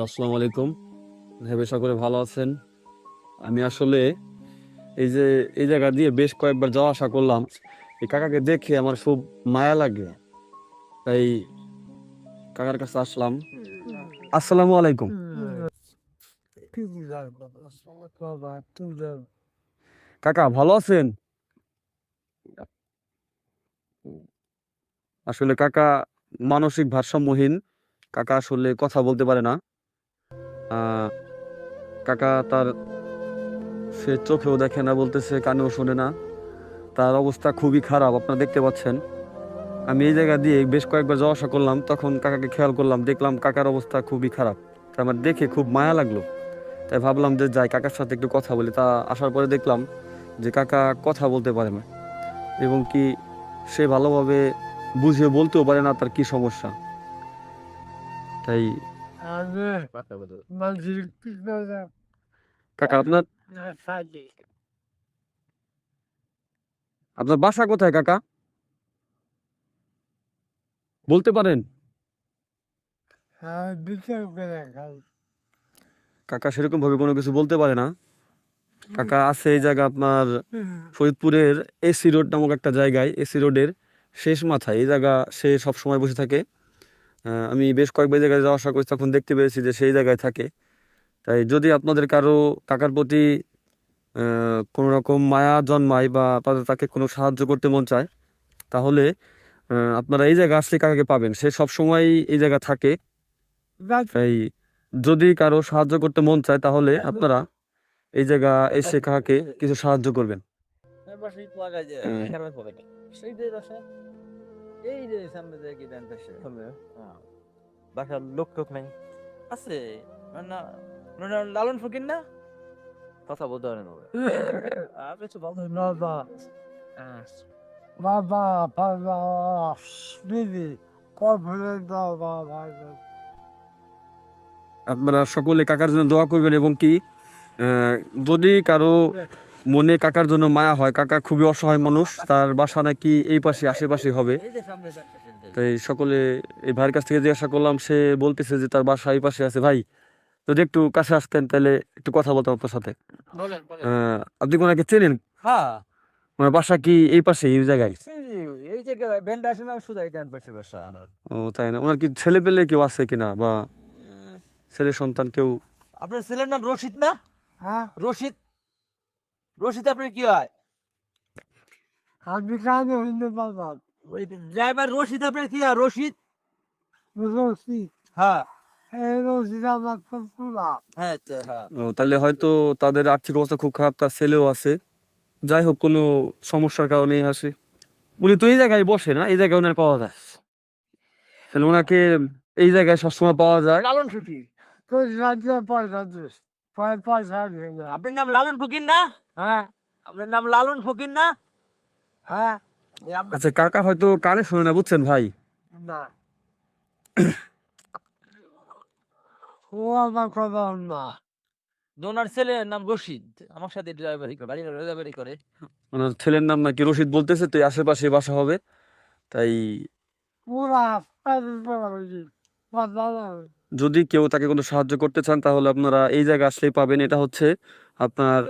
Hello, আসসালামু আলাইকুম। ভেবে সকলে ভালো আছেন? আমি আসলে এই যে, এই জায়গা দিয়ে বেশ কয়েকবার যাওয়া আসা করলাম। এই কাকাকে দেখে আমার খুব মায়া লাগে। তাই কাকার কাছে আসলাম। আসসালামু আলাইকুম। কাকা, ভালো আছেন? আসলে কাকা মানসিক ভারসাম্যহীন। কাকা আসলে কথা বলতে পারে না। কাকা তার সে চোখেও দেখে না, বলতেছে, কানেও শোনে না। তার অবস্থা খুবই খারাপ, আপনারা দেখতে পাচ্ছেন। আমি এই জায়গা দিয়ে বেশ কয়েকবার যাওয়া আসা করলাম, তখন কাকাকে খেয়াল করলাম, দেখলাম কাকার অবস্থা খুবই খারাপ। তা আমার দেখে খুব মায়া লাগল। তাই ভাবলাম যে যাই, কাকার সাথে একটু কথা বলি। তা আসার পরে দেখলাম যে কাকা কথা বলতে পারে না, এবং কি সে ভালোভাবে বুঝিয়ে বলতেও পারে না তার কি সমস্যা। তাই কাকা আপনার আপনার বাসা কোথায় কাকা বলতে পারেন কাকা সেরকম ভাবে কোনো কিছু বলতে পারে না কাকা আছে এই জায়গা আপনার ফরিদপুরের এসি রোড নামক একটা জায়গায় এসি রোডের শেষ মাথায় এই জায়গা সে সব সময় বসে থাকে আমি বেশ কয়েকবার জায়গায় যাওয়া আসা করি তখন দেখতে পেয়েছি যে সেই জায়গায় থাকে। তাই যদি আপনাদের কারও কাকার প্রতি আহ, কোনো রকম মায়া জন্মায় বা তাদের তাকে কোনো সাহায্য করতে মন চায় তাহলে আপনারা এই জায়গা আসলে কাকাকে পাবেন। সে সব সময় এই জায়গা থাকে। তাই যদি কারও সাহায্য করতে মন চায় তাহলে আপনারা এই জায়গা এসে কাকাকে কিছু সাহায্য করবেন। বাসার লোক টোক নাই। আছে। না না লালন ফকির না? কথা বলতে পারেন আপনি তো ভালো baba, bibi, কর্পোরেট বাবা আপনারা সকলে কাকার জন্য দোয়া করবেন এবং কি যদি কারও মনে কাকার জন্য মায়া হয়। কাকা খুবই অসহায় মানুষ তার বাসা নাকি এই পাশে আশেপাশে হবে। তাই সকলে এই ভাইয়ের কাছ থেকে জিজ্ঞাসা করলাম সে বলতেছে যে তার বাসা এই পাশে আছে। ভাই যদি একটু কাছে আসতেন তাহলে একটু কথা বলতাম আপনার সাথে। বলেন বলেন। আপনি ওনাকে চেনেন? হ্যাঁ। ওনার বাসা কি এই পাশে এই জায়গায়? এই যে ব্যান্ড আসে না শুধু এই পাশে বসা ও তাই না? ওনার কি ছেলে পেলে কেউ আছে কিনা বা ছেলে সন্তান কেউ? আপনার ছেলের নাম রশিদ না? হ্যাঁ। রশিদ? রশিদ আপনার কি হয়? আমি হইতে ওই ড্রাইভার রশিদ আপনার কি হয়? রশিদ? রসি হ্যাঁ। হ্যাঁ হ্যাঁ। ও তাহলে হয়তো তাদের আর্থিক অবস্থা খুব খারাপ তার ছেলেও আছে। যাই হোক কোনো সমস্যার কারণেই আসে। উনি তো এই জায়গায় বসে না? এই জায়গায় ওনার পাওয়া যায়। তাহলে ওনাকে এই জায়গায় সবসময় পাওয়া যায়। লালন ফকির রাজ্যে পয়সা। আপনার নাম লালন ফকির না হ্যাঁ আপনার নাম লালন ফকির না হ্যাঁ এই আপনার- আচ্ছা কাকা হয়তো কানে শোনে না বুঝছেন ভাই না ও আমার কথা না ওনার ছেলের নাম রশিদ আমার সাথে ড্রাইভারি করে বাড়ি ড্রাইভারি করে ওনার ছেলের নাম নাকি রশিদ বলতেছে তো আশেপাশে বাসা হবে তাই পুরা যদি কেউ তাকে কোনো সাহায্য করতে চান তাহলে আপনারা এই জায়গা আসলেই পাবেন। এটা হচ্ছে আপনার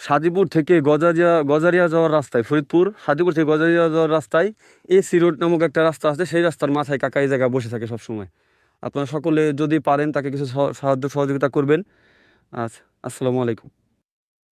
সাদিপুর থেকে গজারিয়া গজারিয়া যাওয়ার রাস্তায় ফরিদপুর সাদিপুর থেকে গজারিয়া যাওয়ার রাস্তায় এসি রোড নামক একটা রাস্তা আছে। সেই রাস্তার মাথায় কাকা এই জায়গায় বসে থাকে সবসময়। আপনারা সকলে যদি পারেন তাকে কিছু সাহায্য সহযোগিতা করবেন। আচ্ছা আসসালামু আলাইকুম।